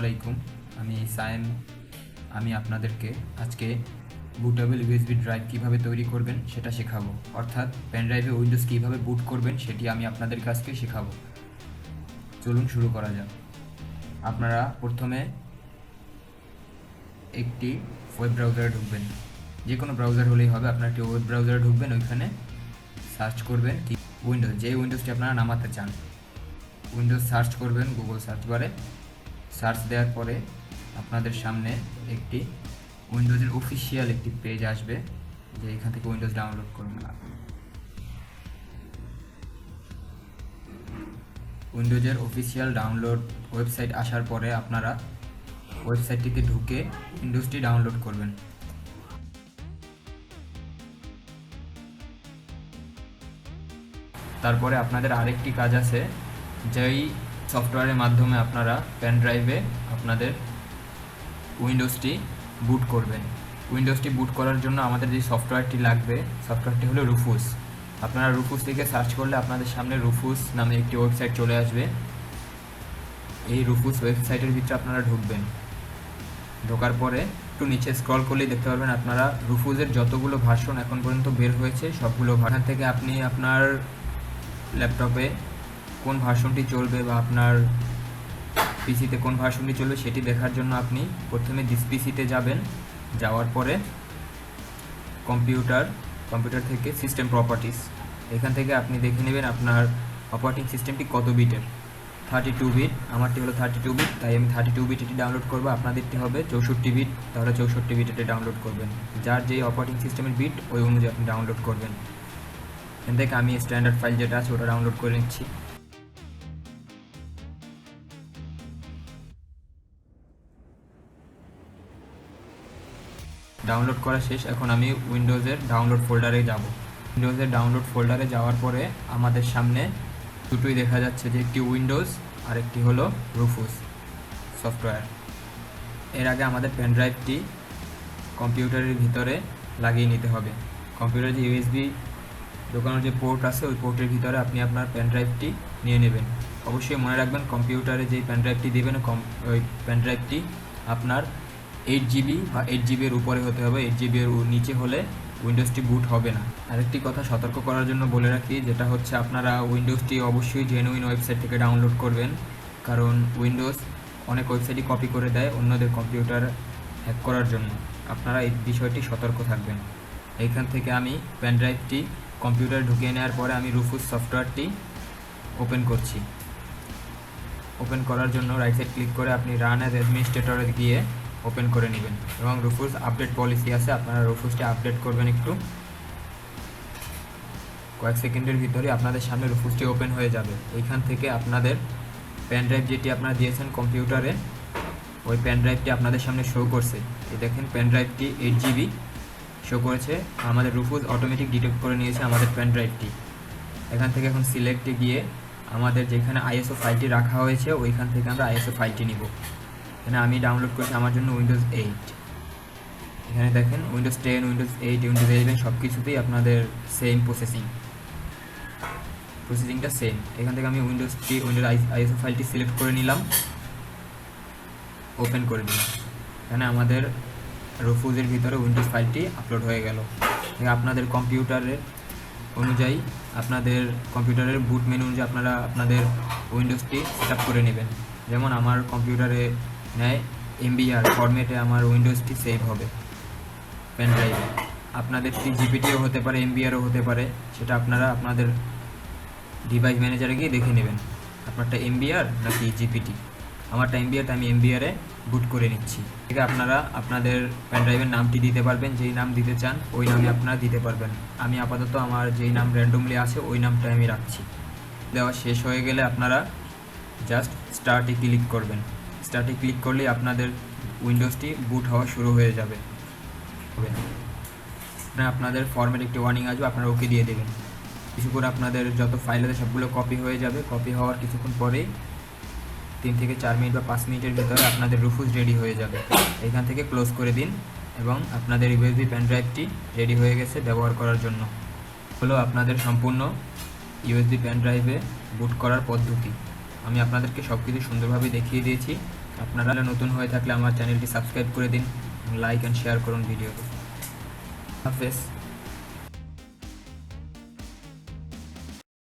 আলাইকুম, আমি সায়েম। আমি আপনাদেরকে আজকে বুটেবল ইউএসবি ড্রাইভ কীভাবে তৈরি করবেন সেটা শেখাবো। অর্থাৎ পেন ড্রাইভে উইন্ডোজ কীভাবে বুট করবেন সেটি আমি আপনাদের কাছকে শেখাবো। চলুন শুরু করা যাক। আপনারা প্রথমে একটি ওয়েব ব্রাউজারে ঢুকবেন। যে কোনো ব্রাউজার হলেই হবে, আপনার একটি ওয়েব ব্রাউজারে ঢুকবেন, ওইখানে সার্চ করবেন কি উইন্ডোজ যে উইন্ডোজটি আপনারা নামাতে চান। উইন্ডোজ সার্চ করবেন গুগল সার্চ বারে। সার্চ দেওয়ার পরে আপনাদের সামনে একটি উইন্ডোজের অফিসিয়াল একটি পেজ আসবে, যে এখান থেকে উইন্ডোজ ডাউনলোড করবেন উইন্ডোজের অফিসিয়াল ডাউনলোড ওয়েবসাইট আসার পরে আপনারা ওয়েবসাইটটিতে ঢুকে উইন্ডোজটি ডাউনলোড করবেন। তারপরে আপনাদের আরেকটি কাজ আছে, যেই সফটওয়্যারের মাধ্যমে আপনারা পেন ড্রাইভে আপনাদের উইন্ডোজটি বুট করবেন। উইন্ডোজটি বুট করার জন্য আমাদের যে সফটওয়্যারটি লাগবে, সফটওয়্যারটি হলো রুফুস আপনারা রুফুস থেকে সার্চ করলে আপনাদের সামনে রুফুস নামে একটি ওয়েবসাইট চলে আসবে। এই রুফুস ওয়েবসাইটের ভিতরে আপনারা ঢুকবেন। ঢোকার পরে একটু নিচে স্ক্রল করলেই দেখতে পারবেন আপনারা রুফুজের যতগুলো ভার্সন এখন পর্যন্ত বের হয়েছে, সবগুলো ভাষা থেকে আপনি আপনার ল্যাপটপে কোন ভার্সনটি চলবে বা আপনার পিসিতে কোন ভার্সনটি চলবে সেটি দেখার জন্য আপনি প্রথমে দিস পিসিতে যাবেন, যাওয়ার পরে কম্পিউটার কম্পিউটার থেকে সিস্টেম প্রপার্টিস এখান থেকে আপনি দেখে নেবেন আপনার অপারেটিং সিস্টেমটি কত বিটের থার্টি টু বিট আমারটি হলো থার্টি টু বিট তাই আমি থার্টি টু বিট এটি ডাউনলোড করব, আপনাদেরটি হবে চৌষট্টি বিট তাহলে চৌষট্টি বিট এটি ডাউনলোড করবেন। যার যেই অপারেটিং সিস্টেমের বিট ওই অনুযায়ী আপনি ডাউনলোড করবেন। এখান থেকে আমি স্ট্যান্ডার্ড ফাইল যেটা আছে, ওটা ডাউনলোড করে নিচ্ছি। ডাউনলোড করা শেষ, এখন আমি উইন্ডোজের ডাউনলোড ফোল্ডারে যাব। উইন্ডোজের ডাউনলোড ফোল্ডারে যাওয়ার পরে আমাদের সামনে দুটোই দেখা যাচ্ছে, যে একটি উইন্ডোজ আর একটি হলো রুফুস সফটওয়্যার এর আগে আমাদের পেন ড্রাইভটি কম্পিউটারের ভিতরে লাগিয়ে নিতে হবে। কম্পিউটারে যে ইউএসবি দোকানের যে পোর্ট আছে, ওই পোর্টের ভিতরে আপনি আপনার পেন ড্রাইভটি নিয়ে নেবেন। অবশ্যই মনে রাখবেন, কম্পিউটারে যেই পেন ড্রাইভটি দেবেন ওই পেন ড্রাইভটি আপনার এইট জিবি বা এইট জিবির উপরে হতে হবে। এইট জিবি এর নিচে হলে উইন্ডোজটি বুট হবে না। আরেকটি কথা সতর্ক করার জন্য বলে রাখি, যেটা হচ্ছে আপনারা উইন্ডোজটি অবশ্যই জেনুইন ওয়েবসাইট থেকে ডাউনলোড করবেন। কারণ উইন্ডোজ অনেক ওয়েবসাইটই কপি করে দেয় অন্যদের কম্পিউটার হ্যাক করার জন্য। আপনারা এই বিষয়টি সতর্ক থাকবেন। এইখান থেকে আমি পেন ড্রাইভটি কম্পিউটারে ঢুকিয়ে নেওয়ার পরে আমি রুফুস সফটওয়্যারটি ওপেন করছি। ওপেন করার জন্য রাইট সাইড ক্লিক করে আপনি রান অ্যাজ অ্যাডমিনিস্ট্রেটরে গিয়ে ওপেন করে নেবেন। এবং রুফুস আপডেট পলিসি আছে, আপনারা রুফুসটি আপডেট করবেন একটু। কয়েক সেকেন্ডের ভিতরে আপনাদের সামনে রুফুসটি ওপেন হয়ে যাবে। এইখান থেকে আপনাদের পেন ড্রাইভ যেটি আপনারা দিয়েছেন কম্পিউটারে ওই পেন ড্রাইভটি আপনাদের সামনে শো করছে। এই দেখেন পেন ড্রাইভটি এইট জিবি শো করেছে। আমাদের রুফুস অটোমেটিক ডিটেক্ট করে নিয়েছে আমাদের পেন ড্রাইভটি এখান থেকে এখন সিলেক্টে গিয়ে আমাদের যেখানে আইএসও ফাইলটি রাখা হয়েছে, ওইখান থেকে আমরা আইএসও ফাইলটি নিব। এখানে আমি ডাউনলোড করেছি আমার জন্য উইন্ডোজ এইট এখানে দেখেন Windows ten Windows eight Windows eleven সব কিছুতেই আপনাদের সেম প্রসেসিং প্রসেসিংটা সেম এখান থেকে আমি উইন্ডোজ উইন্ডোজটি উইন্ডোজ আইএসও ফাইলটি সিলেক্ট করে নিলাম। ওপেন করে দিলাম এখানে আমাদের রফুজের ভিতরে উইন্ডোজ ফাইলটি আপলোড হয়ে গেল। আপনাদের কম্পিউটারের অনুযায়ী আপনাদের কম্পিউটারের বুট মেনু অনুযায়ী আপনারা আপনাদের উইন্ডোজটি সেট করে নেবেন। যেমন আমার কম্পিউটারে নেয় এমবিআর ফরম্যাটে আমার উইন্ডোজটি সেভ হবে। পেন ড্রাইভে আপনাদেরটি জিপিটিও হতে পারে এমবিআরও হতে পারে, সেটা আপনারা আপনাদের ডিভাইস ম্যানেজারে গিয়ে দেখে নেবেন। আপনারটা এমবিআর নাকি জিপিটি আমারটা এমবিআরটা আমি এমবিআরে বুট করে নিচ্ছি। ঠিক আপনারা আপনাদের পেন ড্রাইভের নামটি দিতে পারবেন, যেই নাম দিতে চান, ওই নামে আপনারা দিতে পারবেন। আমি আপাতত আমার যেই নাম র্যান্ডমলি আছে, ওই নামটা আমি রাখছি। দেওয়া শেষ হয়ে গেলে আপনারা জাস্ট স্টার্টে ক্লিক করবেন। স্টার্টে ক্লিক করলে আপনাদের উইন্ডোজটি বুট হওয়া শুরু হয়ে যাবে। আপনাদের ফর্মের একটি ওয়ার্নিং আসবে, আপনারা ওকে দিয়ে দেবেন। কিছু করে আপনাদের যত ফাইল আছে সবগুলো কপি হয়ে যাবে। কপি হওয়ার কিছুক্ষণ পরেই তিন থেকে চার মিনিট বা পাঁচ মিনিটের ভিতরে আপনাদের রুফুজ রেডি হয়ে যাবে। এখান থেকে ক্লোজ করে দিন এবং আপনাদের ইউএসবি পেন ড্রাইভটি রেডি হয়ে গেছে ব্যবহার করার জন্য। হলো আপনাদের সম্পূর্ণ ইউএসবি পেন ড্রাইভে বুট করার পদ্ধতি। আমি আপনাদেরকে সব কিছু সুন্দরভাবে দেখিয়ে দিয়েছি। আপনারা নতুন হয়ে থাকলে আমার চ্যানেলটি সাবস্ক্রাইব করে দিন, লাইক অ্যান্ড শেয়ার করুন ভিডিওটি হাফেজ।